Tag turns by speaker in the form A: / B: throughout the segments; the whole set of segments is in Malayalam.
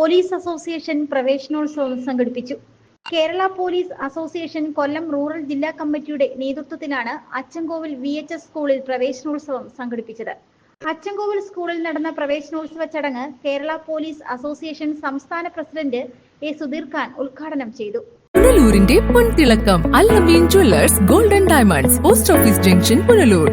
A: പോലീസ് അസോസിയേഷൻ പ്രവേശനോത്സവം സംഘടിപ്പിച്ചു. Kerala police association Kollam rural ജില്ലാ കമ്മിറ്റിയുടെ നേതൃത്വത്തിലാണ് അച്ചൻകോവിൽ വി എച്ച് എസ് സ്കൂളിൽ പ്രവേശനോത്സവം സംഘടിപ്പിച്ചത്. അച്ചൻകോവിൽ സ്കൂളിൽ നടന്ന പ്രവേശനോത്സവ ചടങ്ങ് കേരള പോലീസ് അസോസിയേഷൻ സംസ്ഥാന പ്രസിഡന്റ് എ സുധീർ ഖാൻ ഉദ്ഘാടനം ചെയ്തു.
B: പുനലൂരിന്റെ പൊൻതിളക്കം Allameen jewellers golden diamonds post office junction Punalur.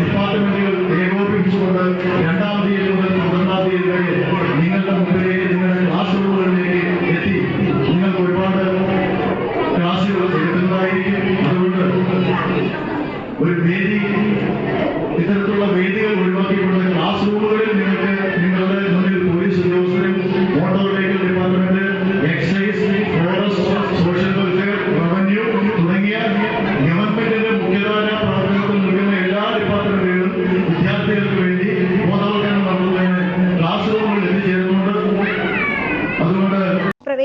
C: ഡിപ്പാർട്ട്മെന്റുകൾ ഏകോപിപ്പിച്ചുകൊണ്ട് രണ്ടാം തീയതി മുതൽ പന്ത്രണ്ടാം തീയതി വരെ നിങ്ങളുടെ നിങ്ങളുടെ ക്ലാസ് റൂമുകളിലേക്ക് എത്തി നിങ്ങൾക്ക് ഒരുപാട് ക്ലാസുകൾ എടുക്കുന്നതായിരിക്കും അതുകൊണ്ട് ഒരു വേദി ഇത്തരത്തിലുള്ള വേദികൾ ഒഴിവാക്കിക്കൊണ്ട് ക്ലാസ് റൂമുകളിൽ നിങ്ങൾക്ക്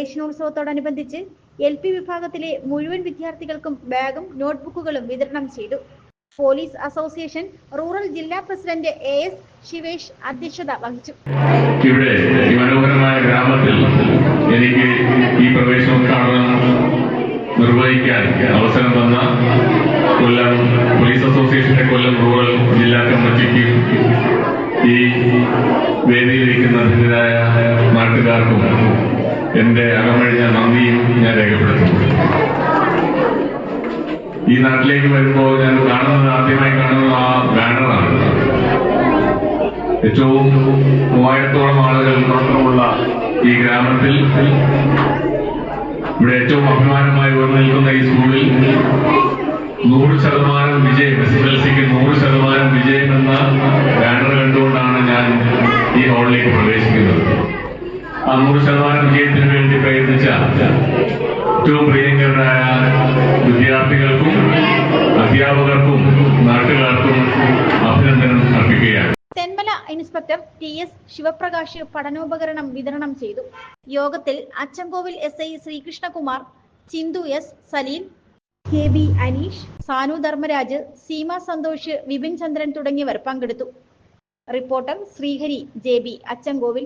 A: പ്രവേശനോത്സവത്തോടനുബന്ധിച്ച് എൽ പി വിഭാഗത്തിലെ മുഴുവൻ വിദ്യാർത്ഥികൾക്കും ബാഗും നോട്ട്ബുക്കുകളും വിതരണം ചെയ്തു. പോലീസ് അസോസിയേഷൻ റൂറൽ ജില്ലാ പ്രസിഡന്റ് എ എസ് ശിവേഷ് അധ്യക്ഷത വഹിച്ചു.
D: ഇവിടെ ഈ മനോഹരമായ ഗ്രാമത്തിൽ എനിക്ക് ഈ പ്രവേശനോദ്ഘാടനം നിർവഹിക്കാൻ അവസരം തന്ന കൊല്ലം പോലീസ് അസോസിയേഷന്റെ കൊല്ലം റൂറൽ ജില്ലാ കമ്മിറ്റിക്ക് ഈ വേദിയിലിരിക്കുന്ന നാട്ടുകാർക്കും എന്റെ അകമഴിഞ്ഞ നന്ദിയും ഞാൻ രേഖപ്പെടുത്തുന്നു. ഈ നാട്ടിലേക്ക് വരുമ്പോൾ ഞാൻ കാണുന്നത് ആദ്യമായി കാണുന്നത് ആ ബാനറാണ് ഏറ്റവും മൂവായിരത്തോളം ആളുകൾ മാത്രമുള്ള ഈ ഗ്രാമത്തിൽ ഇവിടെ ഏറ്റവും അഭിമാനമായി ഉയർന്നു നിൽക്കുന്ന ഈ സ്കൂളിൽ നൂറ് ശതമാനം വിജയം ആ നൂറ് ശതമാനം വിജയത്തിന് വേണ്ടി പ്രയത്നിച്ച ഏറ്റവും പ്രിയങ്കരായ വിദ്യാർത്ഥികൾക്കും അധ്യാപകർക്കും നാട്ടുകാർക്കും അഭിനന്ദനം അർപ്പിക്കുകയാണ്.
A: Thenmala inspector T S Sivaprakash പഠനോപകരണം വിതരണം ചെയ്തു. യോഗത്തിൽ Achankovil S I Sreekrishnakumar Chinthu S Saleem K B Aneesh Sanu Dharmaraj Seema Santhosh Vipin Chandran തുടങ്ങിയവർ പങ്കെടുത്തു. Reporter Sreehari J B Achankovil.